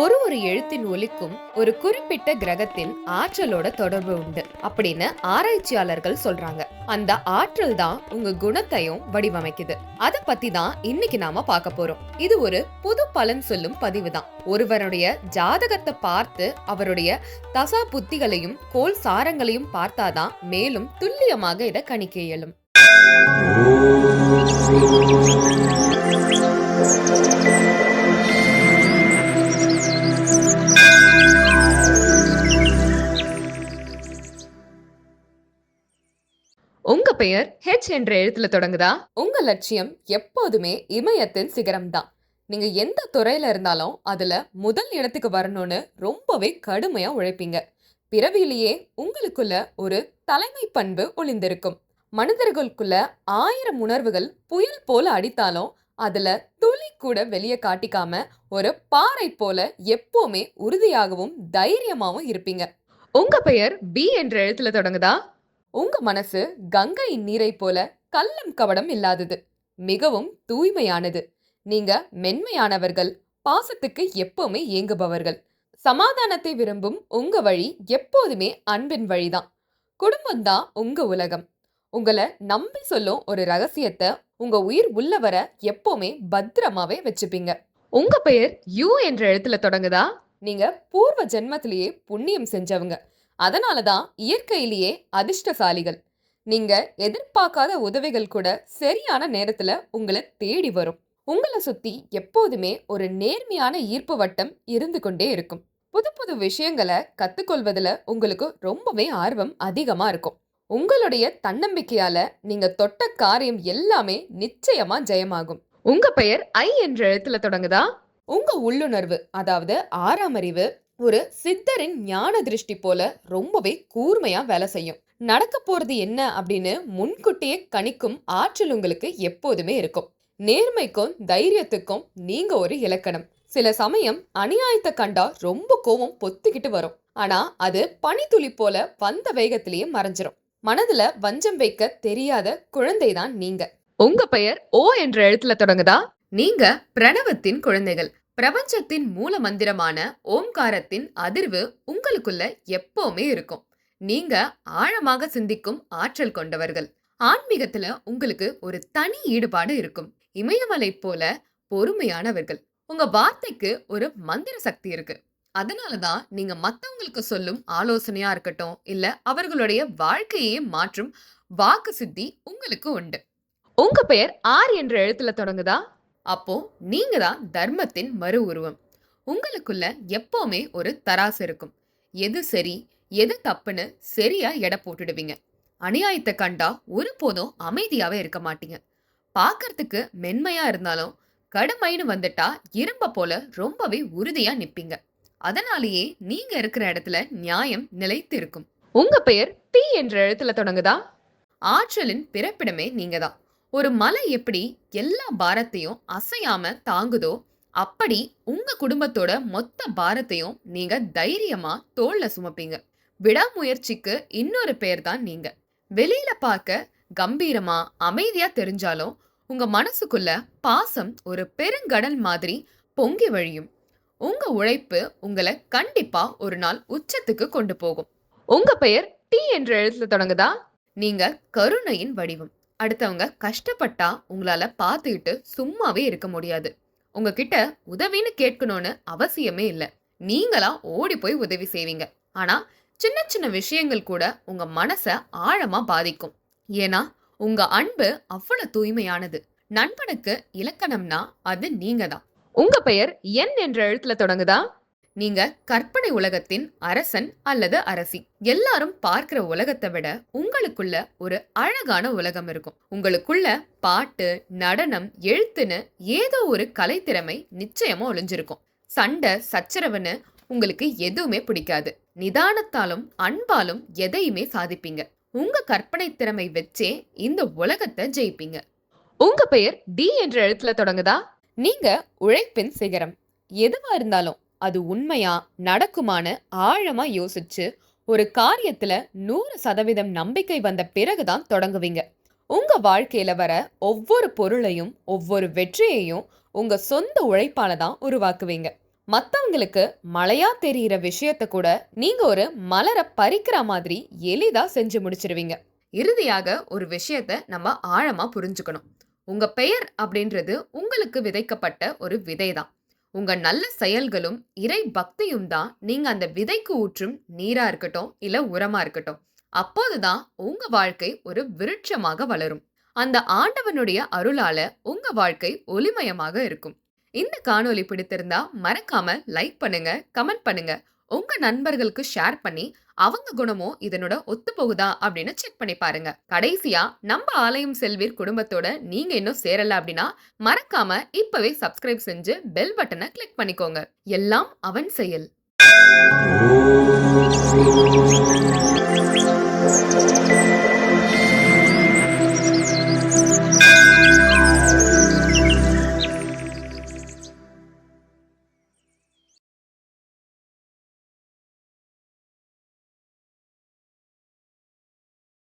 ஒரு ஒரு எழுத்தின் ஒலிக்கும் ஒரு குறிப்பிட்ட கிரகத்தின் ஆற்றலோட தொடர்பு உண்டு அப்படின்னு ஆராய்ச்சியாளர்கள் சொல்றாங்க. அந்த ஆற்றல் தான் உங்க குணத்தையும் வடிவமைக்குது. அத பத்தி தான் இன்னைக்கு நாம பார்க்க போறோம். இது ஒரு புது பலன் சொல்லும் பதிவு தான். ஒருவருடைய ஜாதகத்தை பார்த்து அவருடைய தசா புத்திகளையும் கோல் சாரங்களையும் பார்த்தாதான் மேலும் துல்லியமாக இதை கணிக்க இயலும். உங்க பெயர் ஹெச் என்ற எழுத்துல தொடங்குதா? உங்க லட்சியம் எப்போதுமே இமயத்தின் சிகரம் தான் நீங்க எந்த துறையில இருந்தாலும் அதுல முதல் இடத்துக்கு வரணும்னு ரொம்பவே கடுமையா உழைப்பீங்க. பிறவியிலேயே உங்களுக்குள்ள ஒரு தலைமை பண்பு ஒளிந்திருக்கும். மனிதர்களுக்குள்ள ஆயிரம் உணர்வுகள் புயல் போல அடித்தாலும் அதுல துளி கூட வெளியே காட்டிக்காம ஒரு பாறை போல எப்பவுமே உறுதியாகவும் தைரியமாவும் இருப்பீங்க. உங்க பெயர் பி என்ற எழுத்துல தொடங்குதா? உங்க மனசு கங்கையின் நீரை போல கள்ளம் கவடம் இல்லாதது மிகவும் தூய்மையானது. நீங்க மென்மையானவர்கள் பாசத்துக்கு எப்பவுமே ஏங்குபவர்கள். சமாதானத்தை விரும்பும் உங்க வழி எப்போதுமே அன்பின் வழிதான். குடும்பம்தான் உங்க உலகம். உங்களை நம்பி சொல்லும் ஒரு ரகசியத்தை உங்க உயிர் உள்ளவர எப்பவுமே பத்திரமாவே வச்சுப்பீங்க. உங்க பெயர் யூ என்ற எழுத்துல தொடங்குதா? நீங்க பூர்வ ஜென்மத்திலேயே புண்ணியம் செஞ்சவங்க. அதனால தான் இயற்கையிலேயே அதிர்ஷ்டசாலிகள். நீங்க எதிர்பார்க்காத உதவிகள் கூட சரியான நேரத்துல உங்களை தேடி வரும். உங்களை சுத்தி எப்போதுமே ஒரு நேர்மையான ஈர்ப்பு வட்டம் இருந்து கொண்டே இருக்கும். புது புது விஷயங்களை கத்துக்கொள்வதுல உங்களுக்கு ரொம்பவே ஆர்வம் அதிகமா இருக்கும். உங்களுடைய தன்னம்பிக்கையால நீங்க தொட்ட காரியம் எல்லாமே நிச்சயமா ஜெயமாகும். உங்க பெயர் ஐ என்ற எழுத்துல தொடங்குதா? உங்க உள்ளுணர்வு அதாவது ஆறாம் அறிவு ஒரு சித்தரின் ஞான திருஷ்டி போல ரொம்பவே கூர்மையா வேலை செய்யும். நடக்க போறது என்ன அப்படின்னு முன்கூட்டியே கணிக்கும் ஆற்றல் உங்களுக்கு எப்போதுமே இருக்கும். நேர்மைக்கும் தைரியத்துக்கும் நீங்க ஒரு இலக்கணம். சில சமயம் அநியாயத்தை கண்டா ரொம்ப கோவம் பொத்துக்கிட்டு வரும். ஆனா அது பனித்துளி போல வந்த வேகத்திலேயே மறைஞ்சிரும். மனதுல வஞ்சம் வைக்க தெரியாத குழந்தைதான் நீங்க. உங்க பெயர் ஓ என்ற எழுத்துல தொடங்குதா? நீங்க பிரணவத்தின் குழந்தைகள். பிரபஞ்சத்தின் மூல மந்திரமான ஓம்காரத்தின் அதிர்வு உங்களுக்குள்ள எப்பவுமே இருக்கும். நீங்க ஆழமாக சிந்திக்கும் ஆற்றல் கொண்டவர்கள். ஆன்மீகத்துல உங்களுக்கு ஒரு தனி ஈடுபாடு இருக்கும். இமயமலை போல பொறுமையானவர்கள். உங்க வார்த்தைக்கு ஒரு மந்திர சக்தி இருக்கு. அதனாலதான் நீங்க மத்தவங்களுக்கு சொல்லும் ஆலோசனையா இருக்கட்டும் இல்ல அவர்களுடைய வாழ்க்கையே மாற்றும் வாக்கு சித்தி உங்களுக்கு உண்டு. உங்க பெயர் ஆர் என்ற எழுத்துல தொடங்குதா? அப்போ நீங்க தான் தர்மத்தின் மறு உருவம். உங்களுக்குள்ள எப்பவுமே ஒரு தராசு இருக்கும். எது சரி எது தப்புன்னு சரியா எடை போட்டுடுவீங்க. அநியாயத்தை கண்டா ஒருபோதும் அமைதியாவே இருக்க மாட்டீங்க. பார்க்கறதுக்கு மென்மையா இருந்தாலும் கடுமைன்னு வந்துட்டா இரும்ப போல ரொம்பவே உறுதியா நிப்பீங்க. அதனாலேயே நீங்க இருக்கிற இடத்துல நியாயம் நிலைத்து இருக்கும். உங்க பெயர் பி என்ற எழுத்துல தொடங்குதா? ஆற்றலின் பிறப்பிடமே நீங்க தான் ஒரு மலை எப்படி எல்லா பாரத்தையும் அசையாம தாங்குதோ அப்படி உங்க குடும்பத்தோட மொத்த பாரத்தையும் நீங்க தைரியமா தோல்ல சுமப்பீங்க. விடாமுயற்சிக்கு இன்னொரு பேர் தான் நீங்க. வெளியில பார்க்க கம்பீரமா அமைதியா தெரிஞ்சாலும் உங்க மனசுக்குள்ள பாசம் ஒரு பெருங்கடல் மாதிரி பொங்கி வழியும். உங்க உழைப்பு உங்களை கண்டிப்பா ஒரு நாள் உச்சத்துக்கு கொண்டு போகும். உங்க பெயர் டி என்ற எழுத்துல தொடங்குதா? நீங்க கருணையின் வடிவம். அடுத்தவங்க கஷ்டப்பட்டா உங்களால பார்த்துக்கிட்டு சும்மாவே இருக்க முடியாது. உங்ககிட்ட உதவின்னு கேட்கணும்னு அவசியமே இல்லை. நீங்களா ஓடி போய் உதவி செய்வீங்க. ஆனா சின்ன சின்ன விஷயங்கள் கூட உங்க மனசை ஆழமா பாதிக்கும். ஏன்னா உங்க அன்பு அவ்வளவு தூய்மையானது. நண்பனுக்கு இலக்கணம்னா அது நீங்க தான் உங்க பெயர் என் என்ற எழுத்துல தொடங்குதா? நீங்க கற்பனை உலகத்தின் அரசன் அல்லது அரசி. எல்லாரும் பார்க்கிற உலகத்தை விட உங்களுக்குள்ள ஒரு அழகான உலகம் இருக்கும். உங்களுக்குள்ள பாட்டு நடனம் எழுத்துன்னு ஏதோ ஒரு கலைத்திறமை நிச்சயமா ஒளிஞ்சிருக்கும். சண்டை சச்சரவுன்னு உங்களுக்கு எதுவுமே பிடிக்காது. நிதானத்தாலும் அன்பாலும் எதையுமே சாதிப்பீங்க. உங்க கற்பனை திறமை வச்சே இந்த உலகத்தை ஜெயிப்பீங்க. உங்க பெயர் டி என்ற எழுத்துல தொடங்குதா? நீங்க உழைப்பின் சிகரம். எதுவா இருந்தாலும் அது உண்மையா நடக்குமான்னு ஆழமா யோசிச்சு ஒரு காரியத்துல நூறு சதவீதம் நம்பிக்கை வந்த பிறகுதான் தொடங்குவீங்க. உங்க வாழ்க்கையில வர ஒவ்வொரு பொருளையும் ஒவ்வொரு வெற்றியையும் உங்க சொந்த உழைப்பால தான் உருவாக்குவீங்க. மத்தவங்களுக்கு மழையா தெரிகிற விஷயத்த கூட நீங்க ஒரு மலரை பறிக்கிற மாதிரி எளிதா செஞ்சு முடிச்சிருவீங்க. இறுதியாக ஒரு விஷயத்த நம்ம ஆழமா புரிஞ்சுக்கணும். உங்க பெயர் அப்படின்றது உங்களுக்கு விதைக்கப்பட்ட ஒரு விதை தான் உங்க நல்ல செயல்களும் இறை பக்தியும் தான் நீங்க அந்த விதைக்கு ஊற்றும் நீரா இருக்கட்டும் இல்ல உரமா இருக்கட்டும். அப்போதுதான் உங்க வாழ்க்கை ஒரு விருட்சமாக வளரும். அந்த ஆண்டவனுடைய அருளால உங்க வாழ்க்கை ஒளிமயமாக இருக்கும். இந்த காணொளி பிடித்திருந்தா மறக்காம லைக் பண்ணுங்க கமெண்ட் பண்ணுங்க. உங்க நண்பர்களுக்கு ஷேர் பண்ணி அவங்க குணமும் இதனோட ஒத்து போகுதா அப்படின்னு செக் பண்ணி பாருங்க. கடைசியா நம்ம ஆலயம் செல்வீர் குடும்பத்தோட நீங்க இன்னும் சேரல அப்படின்னா மறக்காம இப்பவே சப்ஸ்கிரைப் செஞ்சு பெல் பட்டனை கிளிக் பண்ணிக்கோங்க. எல்லாம் அவன் செயல்.